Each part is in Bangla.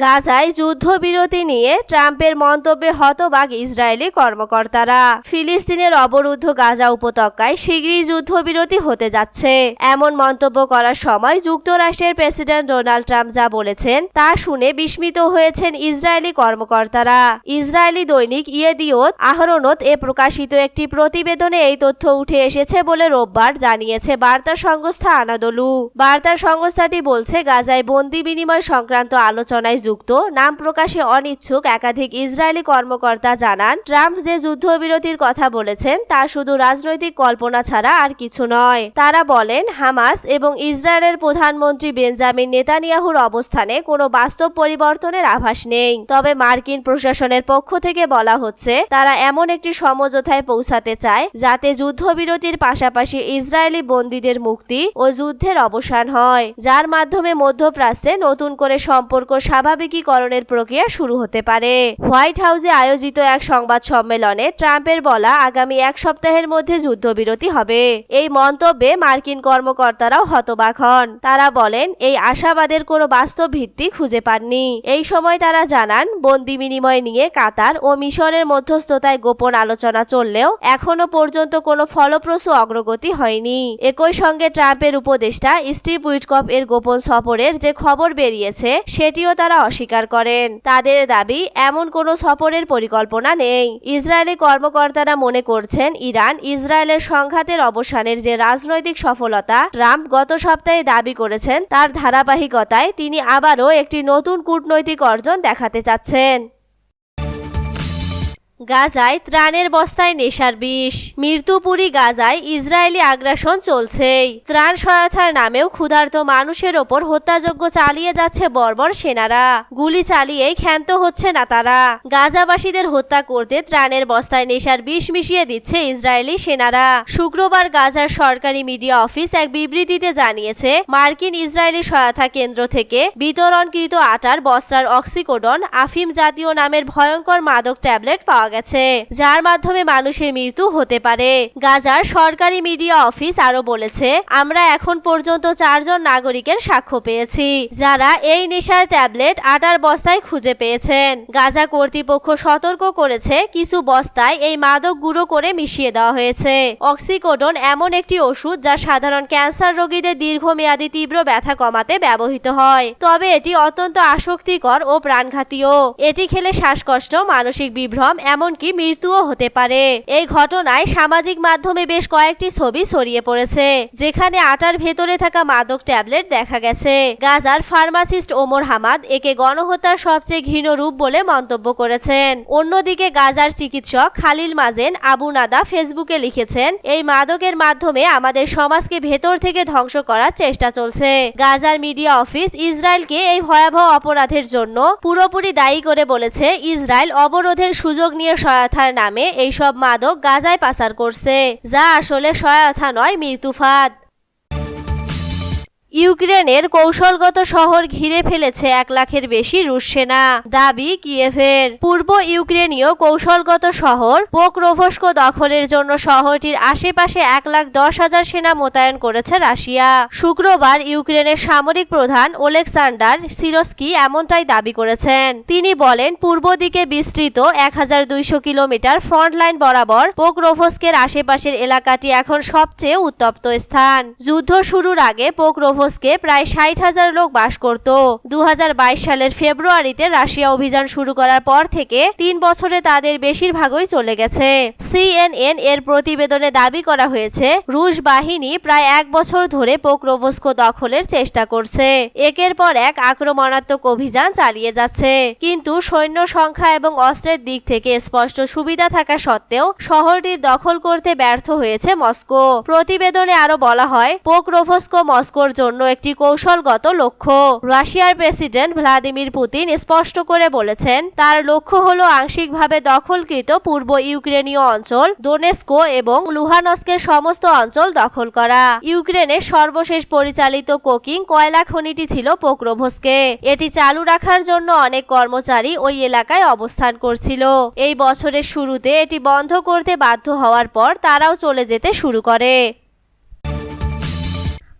গাজায় যুদ্ধবিরতি নিয়ে ট্রাম্পের মন্তব্যে হতবাক ইসরায়েলি কর্মকর্তারা। ফিলিস্তিনের অবরুদ্ধ গাজা উপত্যকায় শীঘ্রই যুদ্ধবিরতি হতে যাচ্ছে। এমন মন্তব্য করার সময় যুক্তরাষ্ট্রের প্রেসিডেন্ট ডোনাল্ড ট্রাম্প যা বলেছেন, তা শুনে বিস্মিত হয়েছেন ইসরায়েলি কর্মকর্তারা। ইসরায়েলি দৈনিক ইয়েদিওত আহরণত এ প্রকাশিত একটি প্রতিবেদনে এই তথ্য উঠে এসেছে বলে রোববার জানিয়েছে বার্তা সংস্থা আনাদলু। বার্তা সংস্থাটি বলছে, গাজায় বন্দি বিনিময় সংক্রান্ত আলোচনায় যুক্ত নাম প্রকাশে অনিচ্ছুক একাধিক ইসরায়েলি কর্মকর্তা জানান, ট্রাম্প যে যুদ্ধবিরতির কথা বলেছেন তা শুধু রাজনৈতিক কল্পনা ছাড়া আর কিছু নয়। তারা বলেন, হামাস এবং ইসরায়েলের প্রধানমন্ত্রী বেঞ্জামিন নেতানিয়াহুর অবস্থানে কোনো বাস্তব পরিবর্তনের আভাস নেই। তবে মার্কিন প্রশাসনের পক্ষ থেকে বলা হচ্ছে, তারা এমন একটি সমঝোতায় পৌঁছাতে চায় যাতে যুদ্ধবিরতির পাশাপাশি ইসরায়েলি বন্দীদের মুক্তি ও যুদ্ধের অবসান হয়, যার মাধ্যমে মধ্যপ্রাচ্যে নতুন করে সম্পর্ক স্বাভাবিকীকরণের প্রক্রিয়া শুরু হতে পারে। হোয়াইট হাউসে আয়োজিত এক সংবাদ সম্মেলনে ট্রাম্পের বলা আগামী এক সপ্তাহের মধ্যে যুদ্ধবিরতি হবে। এই মন্তব্যে মার্কিন কর্মকর্তারাও হতবাক হন। তারা বলেন, এই আশাবাদের কোনো বাস্তব ভিত্তি খুঁজে পাননি। এই সময় তারা জানান, বন্দি বিনিময় নিয়ে কাতার ও মিশরের মধ্যস্থতায় গোপন আলোচনা চললেও এখনও পর্যন্ত কোনো ফলপ্রসূ অগ্রগতি হয়নি। একই সঙ্গে ট্রাম্পের উপদেষ্টা স্টিভ উইটকপ এর গোপন সফরের যে খবর বেরিয়েছে, সেটিও তারা অস্বীকার করেন। তাদের দাবি, এমন কোনো সফরের পরিকল্পনা নেই। ইসরায়েলি কর্মকর্তারা মনে করছেন, ইরান ইসরায়েলের সংঘাতের অবসানের যে রাজনৈতিক সফলতা ট্রাম্প গত সপ্তাহে দাবি করেছেন, তার ধারাবাহিকতায় তিনি আবারও একটি নতুন কূটনৈতিক অর্জন দেখাতে চাচ্ছেন। গাজায় ত্রাণের বস্তায় নেশার বিষ। মৃত্যুপুরী গাজায় ইসরায়েলি আগ্রাসন চলছেই। ত্রাণ সহায়তার নামেও ক্ষুধার্ত মানুষের ওপর হত্যাযজ্ঞ চালিয়ে যাচ্ছে বর্বর সেনারা। গুলি চালিয়েই ক্ষান্ত হচ্ছে না তারা গাজাবাসীদের হত্যা করতে ত্রাণের বস্তায় নেশার বিষ মিশিয়ে দিচ্ছে ইসরায়েলি সেনারা। শুক্রবার গাজার সরকারি মিডিয়া অফিস এক বিবৃতিতে জানিয়েছে, মার্কিন ইসরায়েলি সহায়তা কেন্দ্র থেকে বিতরণকৃত আটার বস্তার অক্সিকোডন আফিম জাতীয় নামের ভয়ঙ্কর মাদক ট্যাবলেট পাওয়া গেছে, যার মাধ্যমে মানুষের মৃত্যু হতে পারে। গাজার সরকারি মিডিয়া অফিস আরও বলেছে, আমরা এখন পর্যন্ত চারজন নাগরিকের সাক্ষ্য পেয়েছি, যারা এই নেশার ট্যাবলেট আটার বস্তায় খুঁজে পেয়েছেন। গাজা কর্তৃপক্ষ সতর্ক করেছে, কিছু বস্তায় এই মাদক গুঁড়ো করে মিশিয়ে দেওয়া হয়েছে। অক্সিকোডন এমন একটি ওষুধ যা সাধারণ ক্যান্সার রোগীদের দীর্ঘমেয়াদী তীব্র ব্যথা কমাতে ব্যবহৃত হয়। তবে এটি অত্যন্ত আসক্তিকর ও প্রাণঘাতীয়। এটি খেলে শ্বাসকষ্ট, মানসিক বিভ্রম এমনকি মৃত্যুও হতে পারে। এই ঘটনায় সামাজিক মাধ্যমে বেশ কয়েকটি ছবি ছড়িয়ে পড়েছে, যেখানে আটার ভেতরে থাকা মাদক ট্যাবলেট দেখা গেছে। গাজার ফার্মাসিস্ট ওমর হামাদ একে গণহত্যার সবচেয়ে ঘৃণ রূপ বলে মন্তব্য করেছেন। অন্যদিকে গাজার চিকিৎসক খালিল মাজেন আবু নাদা ফেসবুকে লিখেছেন, এই মাদকের মাধ্যমে আমাদের সমাজকে ভেতর থেকে ধ্বংস করার চেষ্টা চলছে। গাজার মিডিয়া অফিস ইসরায়েলকে এই ভয়াবহ অপরাধের জন্য পুরোপুরি দায়ী করে বলেছে, ইসরায়েল অবরোধের সুযোগ নিয়ে সহায়তার নামে এইসব মাদক গাজায় পাচার করছে যা আসলে সহায়তা নয় মৃত্যুফাদ ইউক্রেনের কৌশলগত শহর ঘিরে ফেলেছে এক লাখের বেশি রুশ সেনা। দাবি কিয়েভের। পূর্ব ইউক্রেনীয় কৌশলগত শহর পোকরোভস্কো দখলের জন্য শহরটির আশেপাশে এক লাখ দশ হাজার সেনা মোতায়েন করেছে রাশিয়া। শুক্রবার ইউক্রেনের সামরিক প্রধান ওলেকসান্ডার সিরস্কি এমনটাই দাবি করেছেন। তিনি বলেন, পূর্ব দিকে বিস্তৃত এক হাজার দুইশো কিলোমিটার ফ্রন্ট লাইন বরাবর পোকরোভস্কের আশেপাশের এলাকাটি এখন সবচেয়ে উত্তপ্ত স্থান। যুদ্ধ শুরুর আগে পোকরোভ পোস্টকে প্রায় ষাট হাজার লোক বাস করত। দু হাজার বাইশ সালের ফেব্রুয়ারিতে রাশিয়া অভিযান শুরু করার পর থেকে তিন বছরে তাদের বেশিরভাগই চলে গেছে। সিএনএন এর প্রতিবেদনে দাবি করা হয়েছে, রুশ বাহিনী প্রায় এক বছর ধরে পোক্রোভস্কো দখলের চেষ্টা করছে। একের পর এক আক্রমণাত্মক অভিযান চালিয়ে যাচ্ছে। কিন্তু সৈন্য সংখ্যা এবং অস্ত্রের দিক থেকে স্পষ্ট সুবিধা থাকা সত্ত্বেও শহরটি দখল করতে ব্যর্থ হয়েছে মস্কো। প্রতিবেদনে আরও বলা হয়, পোক্রোভস্কো মস্কোর জন্য জন্য একটি কৌশলগত লক্ষ্য। রাশিয়ার প্রেসিডেন্ট ভ্লাদিমির পুতিন স্পষ্ট করে বলেছেন, তার লক্ষ্য হল আংশিকভাবে দখলকৃত পূর্ব ইউক্রেনীয় অঞ্চল দোনেস্কো এবং লুহানস্কের সমস্ত অঞ্চল দখল করা। ইউক্রেনের সর্বশেষ পরিচালিত কোকিং কয়লা খনিটি ছিল পোক্রোভস্কে। এটি চালু রাখার জন্য অনেক কর্মচারী ওই এলাকায় অবস্থান করছিল। এই বছরের শুরুতে এটি বন্ধ করতে বাধ্য হওয়ার পর তারাও চলে যেতে শুরু করে।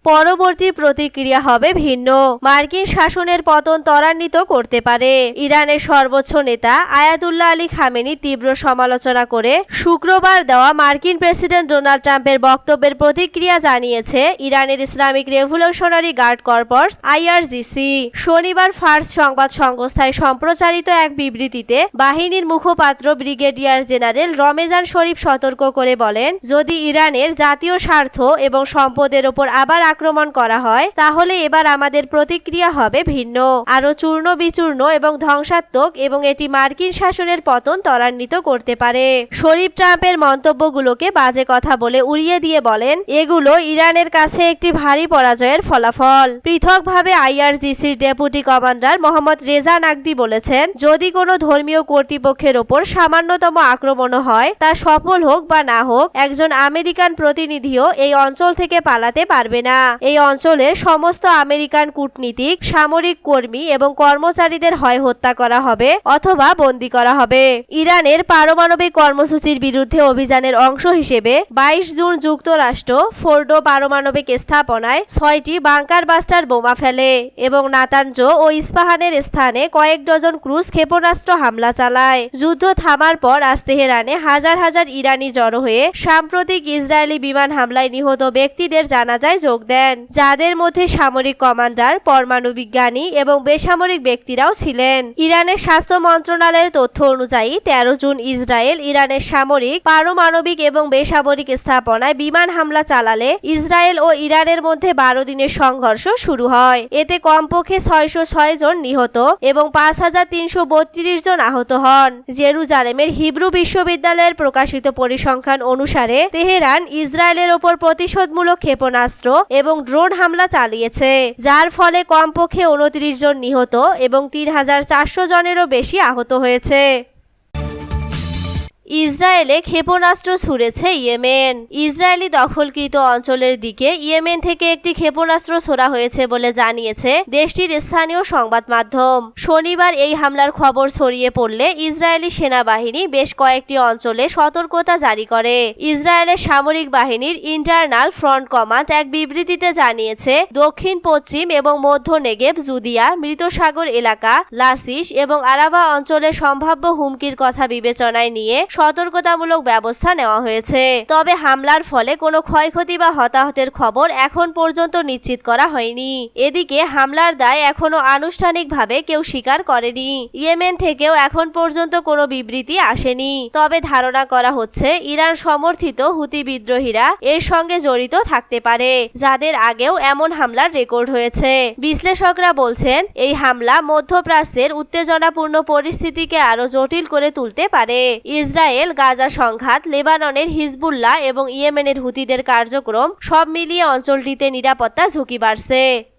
পরবর্তী প্রতিক্রিয়া হবে ভিন্ন। মার্কিন শাসনের পতন ত্বরান্বিত করতে পারে। ইরানের সর্বোচ্চ নেতা আয়াতুল্লাহ আলী খামেনি তীব্র সমালোচনা করে শুক্রবার দেওয়া মার্কিন প্রেসিডেন্ট ডোনাল্ড ট্রাম্পের বক্তব্যের প্রতিক্রিয়া জানিয়েছে ইরানের Islamic revolutionary guard corps IRGC. শনিবার ফার্স্ট সংবাদ সংস্থায় সম্প্রচারিত এক বিবৃতিতে বাহিনীর মুখপাত্র ব্রিগেডিয়ার জেনারেল রমেজান শরীফ সতর্ক করে বলেন, যদি ইরানের জাতীয় স্বার্থ এবং সম্পদের ওপর আবার আক্রমণ করা হয়, তাহলে এবার আমাদের প্রতিক্রিয়া হবে ভিন্ন। আরও চূর্ণ বিচূর্ণ এবং ধ্বংসাত্মক এবং এটি মার্কিন শাসনের পতন ত্বরান্বিত করতে পারে। শরীফ ট্রাম্পের মন্তব্যগুলোকে বাজে কথা বলে উড়িয়ে দিয়ে বলেন, এগুলো ইরানের কাছে একটি ভারী পরাজয়ের ফলাফল। পৃথকভাবে আইআরজিসির deputy commander Mohammad Reza Naqdi বলেছেন, যদি কোনো ধর্মীয় কর্তৃপক্ষের ওপর সামান্যতম আক্রমণও হয়, তা সফল হোক বা না হোক, একজন আমেরিকান প্রতিনিধিও এই অঞ্চল থেকে পালাতে পারবে না। এই অঞ্চলের সমস্ত আমেরিকান কূটনীতিক, সামরিক কর্মী এবং কর্মচারীদের হয় হত্যা করা হবে অথবা বন্দি করা হবে। ইরানের পারমাণবিক কর্মসূচির বিরুদ্ধে অভিযানের অংশ হিসেবে বাইশ জুন যুক্তরাষ্ট্র ফোর্ডো পারমাণবিক স্থাপনায় ছয়টি বাংকার বাস্টার বোমা ফেলে এবং নাতাঞ্জ ও ইস্পাহানের স্থানে কয়েক ডজন ক্রুজ ক্ষেপণাস্ত্র হামলা চালায়। যুদ্ধ থামার পর আজ তেহরানে হাজার হাজার ইরানি জড়ো হয়ে সাম্প্রতিক ইসরায়েলি বিমান হামলায় নিহত ব্যক্তিদের জানাজায় যোগ দেন। যাদের মধ্যে সামরিক কমান্ডার, পরমাণু বিজ্ঞানী এবং বেসামরিক ব্যক্তিরাও ছিলেন। ইরানের স্বাস্থ্য মন্ত্রণালয়ের তথ্য অনুযায়ী তেরো জুন ইসরায়েল ইরানের সামরিক, পারমাণবিক এবং বেসামরিক স্থাপনায় বিমান হামলা চালালে ইসরায়েল ও ইরানের মধ্যে বারো দিনের সংঘর্ষ শুরু হয়। এতে কমপক্ষে ছয়শো ছয় জন নিহত এবং পাঁচ হাজার তিনশো বত্রিশ জন আহত হন। জেরুজালেমের হিব্রু বিশ্ববিদ্যালয়ের প্রকাশিত পরিসংখ্যান অনুসারে তেহরান ইসরায়েলের ওপর প্রতিশোধমূলক ক্ষেপণাস্ত্র এবং ড্রোন হামলা চালিয়েছে, যার ফলে কমপক্ষে উনত্রিশ জন নিহত এবং তিন হাজার চারশো জনেরও বেশি আহত হয়েছে। ইসরায়েলে ক্ষেপণাস্ত্র ছুড়েছে ইয়েমেন। ইসরায়েলি দখলকৃত অঞ্চলের দিকে ইয়েমেন থেকে একটি ক্ষেপণাস্ত্র ছোড়া হয়েছে বলে জানিয়েছে দেশটির স্থানীয় সংবাদ মাধ্যম। শনিবার এই হামলার খবর ছড়িয়ে পড়লে ইসরায়েলি সেনাবাহিনী বেশ কয়েকটি অঞ্চলে সতর্কতা জারি করে। ইসরায়েলের সামরিক বাহিনীর ইন্টারনাল ফ্রন্ট কমান্ড এক বিবৃতিতে জানিয়েছে, দক্ষিণ, পশ্চিম এবং মধ্য নেগেব, জুদিয়া মৃত সাগর এলাকা, লাসিস এবং আরাবা অঞ্চলে সম্ভাব্য হুমকির কথা বিবেচনায় নিয়ে সতর্কতামূলক ব্যবস্থা নেওয়া হয়েছে। তবে হামলার ফলে কোনো ক্ষয়ক্ষতি বা হতাহতের খবর এখন পর্যন্ত নিশ্চিত করা হয়নি। এদিকে হামলার দায় এখনও আনুষ্ঠানিকভাবে কেউ স্বীকার করেনি। ইয়েমেন থেকেও এখন পর্যন্ত কোনো বিবৃতি আসেনি। তবে ধারণা করা হচ্ছে, ইরান সমর্থিত হুতি বিদ্রোহীরা এর সঙ্গে জড়িত থাকতে পারে, যাদের আগেও এমন হামলার রেকর্ড হয়েছে। বিশ্লেষকরা বলছেন, এই হামলা মধ্যপ্রাচ্যের উত্তেজনাপূর্ণ পরিস্থিতিকে আরও জটিল করে তুলতে পারে। ইসরায়েল গাজা সংঘাত লেবাননের হিজবুল্লাহ এবং ইয়েমেনের হুতিদের কার্যক্রম সব মিলিয়ে অঞ্চলটিতে নিরাপত্তা ঝুঁকি বাড়ছে।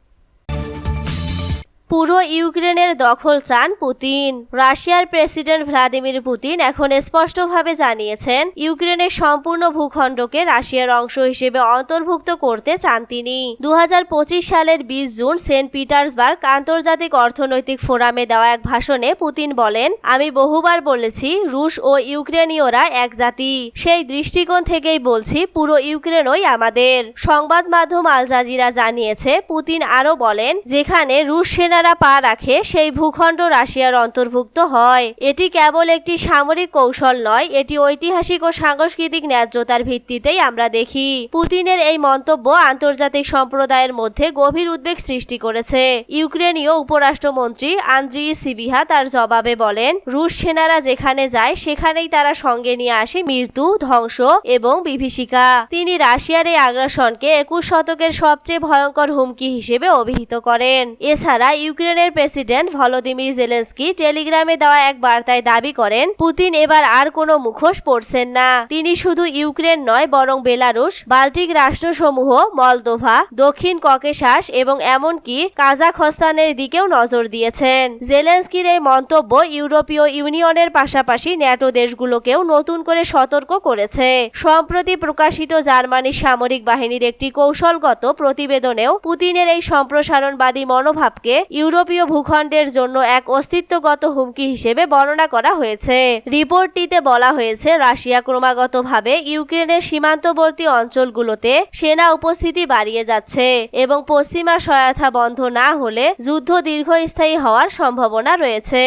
পুরো ইউক্রেনের দখল চান পুতিন। রাশিয়ার প্রেসিডেন্ট ভ্লাদিমির পুতিন এখন স্পষ্টভাবে জানিয়েছেন, ইউক্রেনের সম্পূর্ণ ভূখণ্ডকে রাশিয়ার অংশ হিসেবে অন্তর্ভুক্ত করতে চান তিনি। দু হাজার পঁচিশ সালের বিশ জুন সেন্ট পিটার্সবার্গ আন্তর্জাতিক অর্থনৈতিক ফোরামে দেওয়া এক ভাষণে পুতিন বলেন, আমি বহুবার বলেছি, রুশ ও ইউক্রেনীয়রা এক জাতি। সেই দৃষ্টিকোণ থেকেই বলছি, পুরো ইউক্রেনই আমাদের। সংবাদ মাধ্যম আল জাজিরা জানিয়েছে, পুতিন আরও বলেন, যেখানে রুশ সেনারা পা রাখে, সেই ভূখণ্ড রাশিয়ার অন্তর্ভুক্ত হয়। এটি কেবল একটি সামরিক কৌশল নয়, এটি ঐতিহাসিক ও সাংস্কৃতিক ন্যায্যতার ভিত্তিতেই আমরা দেখি। পুতিনের এই মন্তব্য আন্তর্জাতিক সম্প্রদায়ের মধ্যে গভীর উদ্বেগ সৃষ্টি করেছে। ইউক্রেনীয় উপরাষ্ট্রমন্ত্রী আন্দ্রি সিবিহা তার জবাবে বলেন, রুশ সেনারা যেখানে যায়, সেখানেই তারা সঙ্গে নিয়ে আসে মৃত্যু, ধ্বংস এবং বিভীষিকা। তিনি রাশিয়ার এই আগ্রাসনকে একুশ শতকের সবচেয়ে ভয়ঙ্কর হুমকি হিসেবে অভিহিত করেন। এছাড়া ইউক্রেনের প্রেসিডেন্ট ভলোদিমির জেলেন্সকি টেলিগ্রামে দেওয়া এক বার্তায় দাবি করেন, পুতিন এবার আর কোনো মুখোশ পড়ছেন না। তিনি শুধু ইউক্রেন নয়, বরং বেলারুশ, বাল্টিক রাষ্ট্রসমূহ, মলদোভা, দক্ষিণ ককেশাস এবং এমনকি কাজাখস্তানের দিকেও নজর দিয়েছেন। জেলেন্সকির এই মন্তব্য ইউরোপীয় ইউনিয়নের পাশাপাশি ন্যাটো দেশগুলোকেও নতুন করে সতর্ক করেছে। সম্প্রতি প্রকাশিত জার্মানির সামরিক বাহিনীর একটি কৌশলগত প্রতিবেদনেও পুতিনের এই সম্প্রসারণবাদী মনোভাবকে ইউরোপীয় ভূখণ্ডের জন্য এক অস্তিত্বগত হুমকি হিসেবে বর্ণনা করা হয়েছে। রিপোর্টটিতে বলা হয়েছে, রাশিয়া ক্রমাগতভাবে ইউক্রেনের সীমান্তবর্তী অঞ্চলগুলোতে সেনা উপস্থিতি বাড়িয়ে যাচ্ছে এবং পশ্চিমা সহায়তা বন্ধ না হলে যুদ্ধ দীর্ঘস্থায়ী হওয়ার সম্ভাবনা রয়েছে।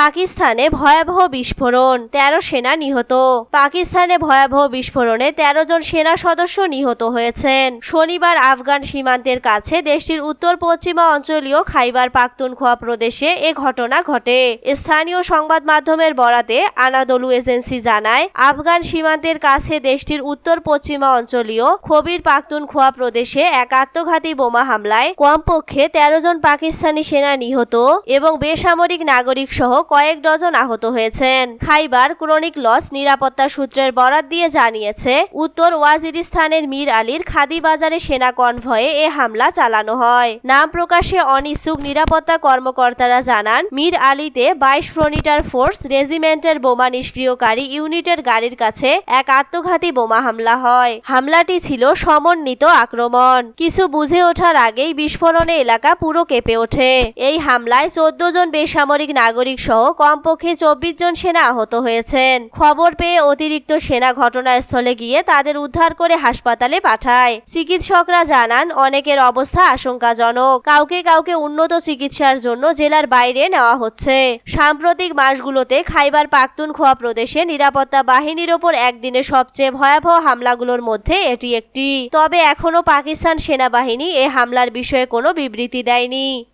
পাকিস্তানে ভয়াবহ বিস্ফোরণ, তেরো সেনা নিহত। পাকিস্তানে ভয়াবহ বিস্ফোরণে তেরো জন সেনা সদস্য নিহত হয়েছেন। শনিবার আফগান সীমান্তের কাছে দেশটির উত্তর পশ্চিমা অঞ্চলীয় খাইবার পাখতুনখোয়া প্রদেশে এ ঘটনা ঘটে। স্থানীয় সংবাদ মাধ্যমের বরাতে আনাদলু এজেন্সি জানায়, আফগান সীমান্তের কাছে দেশটির উত্তর পশ্চিমা অঞ্চলীয় খবির পাখতুনখোয়া প্রদেশে এক আত্মঘাতী বোমা হামলায় কমপক্ষে তেরো জন পাকিস্তানি সেনা নিহত এবং বেসামরিক নাগরিক সহ কয়েক ডজন আহত হয়েছেন। খাইবার ক্রনিক লস নিরাপত্তা সূত্রের বরাত দিয়ে জানিয়েছে, উত্তর ওয়াজিরিস্তানের মীর আলীর খাদি বাজারে সেনা কনভয়ে এ হামলা চালানো হয়। নাম প্রকাশে অনিচ্ছুক নিরাপত্তা কর্মকর্তারা জানান, মীর আলীতে বাইশ ফ্রনিটার ফোর্স রেজিমেন্টের বোমা নিষ্ক্রিয়কারী ইউনিটের গাড়ির কাছে এক আত্মঘাতী বোমা হামলা হয়। হামলাটি ছিল সমন্বিত আক্রমণ। কিছু বুঝে ওঠার আগেই বিস্ফোরণে এলাকা পুরো কেঁপে ওঠে। এই হামলায় চোদ্দ জন বেসামরিক নাগরিক সহ কমপক্ষে চব্বিশ জন সেনা আহত হয়েছেন। খবর পেয়ে অতিরিক্ত সেনা ঘটনাস্থলে গিয়ে তাদের উদ্ধার করে হাসপাতালে পাঠায়। চিকিৎসকরা জানান, অনেকের অবস্থা আশঙ্কাজনক। কাউকে কাউকে উন্নত চিকিৎসার জন্য জেলার বাইরে নেওয়া হচ্ছে। সাম্প্রতিক মাসগুলোতে খাইবার পাখতুনখোয়া প্রদেশে নিরাপত্তা বাহিনীর ওপর একদিনে সবচেয়ে ভয়াবহ হামলাগুলোর মধ্যে এটি একটি। তবে এখনও পাকিস্তান সেনাবাহিনী এ হামলার বিষয়ে কোনো বিবৃতি দেয়নি।